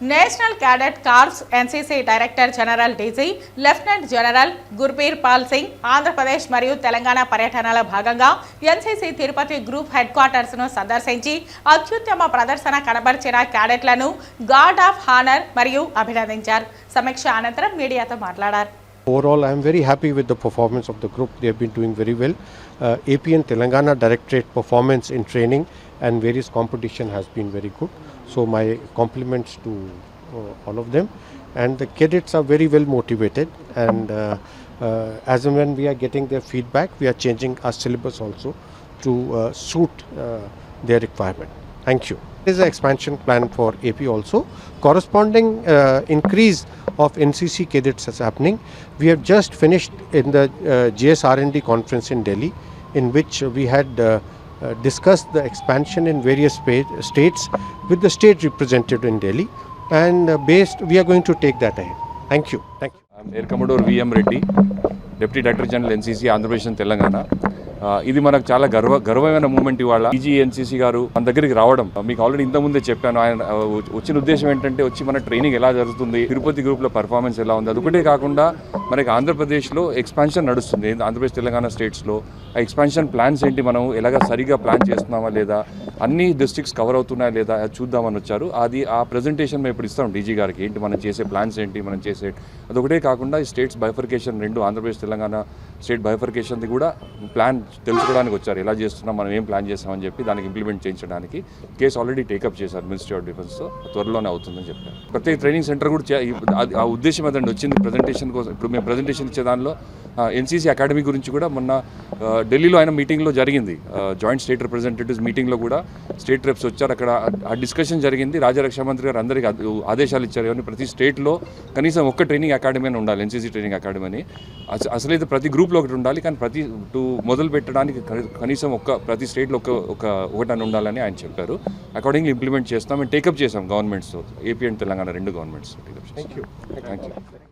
National cadet corps NCC director general DG lieutenant general Gurbir Pal Singh Andhra Pradesh మరియు తెలంగాణ పర్యటనలో భాగంగా NCC Tirupati group head క్వార్టర్స్ను సందర్శించి అత్యుత్తమ ప్రదర్శన కనబరిచిన క్యాడెట్లను గార్డ్ ఆఫ్ హానర్ మరియు అభినందించారు. సమీక్ష అనంతరం మీడియాతో మాట్లాడారు. Overall, I am very happy with the performance of the group. They have been doing very well. Uh, AP and Telangana Directorate performance in training and various competition has been very good. So my compliments to uh, all of them. And the cadets are very well motivated. And uh, uh, as and when we are getting their feedback, we are changing our syllabus also to uh, suit uh, their requirement. Thank you. There is an expansion plan for AP also. Corresponding uh, increase of NCC cadets is happening. We have just finished in the uh, d conference in Delhi, in which we had uh, uh, discussed the expansion in various states with the state representative in Delhi, and uh, based we are going to take that ahead. Thank you. Thank you. I'm Air Commodore V M Reddy, Deputy Director General NCC Andhra Pradesh and Telangana. ఇది మనకు చాలా గర్వ గర్వమైన moment ఇవాళ. ఈజీఎన్సీసీ గారు మన దగ్గరికి రావడం. మీకు ఆల్రెడీ ఇంత ముందే చెప్పాను. ఆయన వచ్చిన ఉద్దేశం ఏంటంటే వచ్చి మన ట్రైనింగ్ ఎలా జరుగుతుంది తిరుపతి గ్రూప్లో పర్ఫార్మెన్స్ ఎలా ఉంది అదొకటే కాకుండా మనకి ఆంధ్రప్రదేశ్లో ఎక్స్పాన్షన్ నడుస్తుంది. ఆంధ్రప్రదేశ్ తెలంగాణ స్టేట్స్లో ఆ ఎక్స్పాన్షన్ ప్లాన్స్ ఏంటి? మనం ఎలాగ సరిగా ప్లాన్ చేస్తున్నామా లేదా? అన్ని డిస్ట్రిక్ట్స్ కవర్ అవుతున్నాయా లేదా చూద్దామని వచ్చారు. అది ఆ ప్రెజెంటేషన్ మేము ఇప్పుడు ఇస్తాం డీజీ గారికి. ఏంటి? మనం చేసే ప్లాన్స్ ఏంటి? మనం చేసే అదొకటే కాకుండా ఈ స్టేట్స్ బైఫర్కేషన్ రెండు ఆంధ్రప్రదేశ్ తెలంగాణ స్టేట్ బైఫర్కేషన్ది కూడా ప్లాన్ తెలుసుకోవడానికి వచ్చారు. ఎలా చేస్తున్నాం? మనం ఏం ప్లాన్ చేస్తామని చెప్పి దానికి ఇంప్లిమెంట్ చేయించడానికి కేసు ఆల్రెడీ టేకప్ చేశారు మినిస్ట్రీ ఆఫ్ డిఫెన్స్తో త్వరలోనే అవుతుందని చెప్పారు. ప్రత్యేక ట్రైనింగ్ సెంటర్ కూడా చే- ఆ ఉద్దేశం అదండి వచ్చింది ప్రజెంటేషన్ కోసం ఇప్పుడు మేము ప్రజెంటేషన్ ఇచ్చే దానిలో ఎన్సీసీ అకాడమీ గురించి కూడా మొన్న ఢిల్లీలో ఆయన మీటింగ్లో జరిగింది. జాయింట్ స్టేట్ రిప్రజెంటేటివ్స్ మీటింగ్లో కూడా స్టేట్ రెప్స్ వచ్చారు. అక్కడ ఆ డిస్కషన్ జరిగింది. రాజ్యరక్షా మంత్రి గారు అందరికీ ఆద- ఆదేశాలు ఇచ్చారు. ఏమని ప్రతి స్టేట్లో కనీసం ఒక్క ట్రైనింగ్ అకాడమీ అని ఉండాలి ఎన్సీసీ ట్రైనింగ్ అకాడమీ అని. అస- అసలైతే ప్రతి గ్రూప్లో ఒకటి ఉండాలి. కానీ ప్రతి టు మొదలు పెట్టడానికి కని- కనీసం ఒక్క ప్రతి స్టేట్లో ఒక ఒక ఒకటి ఉండాలని ఆయన చెప్పారు. అకార్డింగ్లీ ఇంప్లిమెంట్ చేస్తాం. మేము టేకప్ చేసాం గవర్నమెంట్స్ ఏపీ అండ్ తెలంగాణ రెండు గవర్నమెంట్స్ టేకప్ చేస్తాం థ్యాంక్ యూ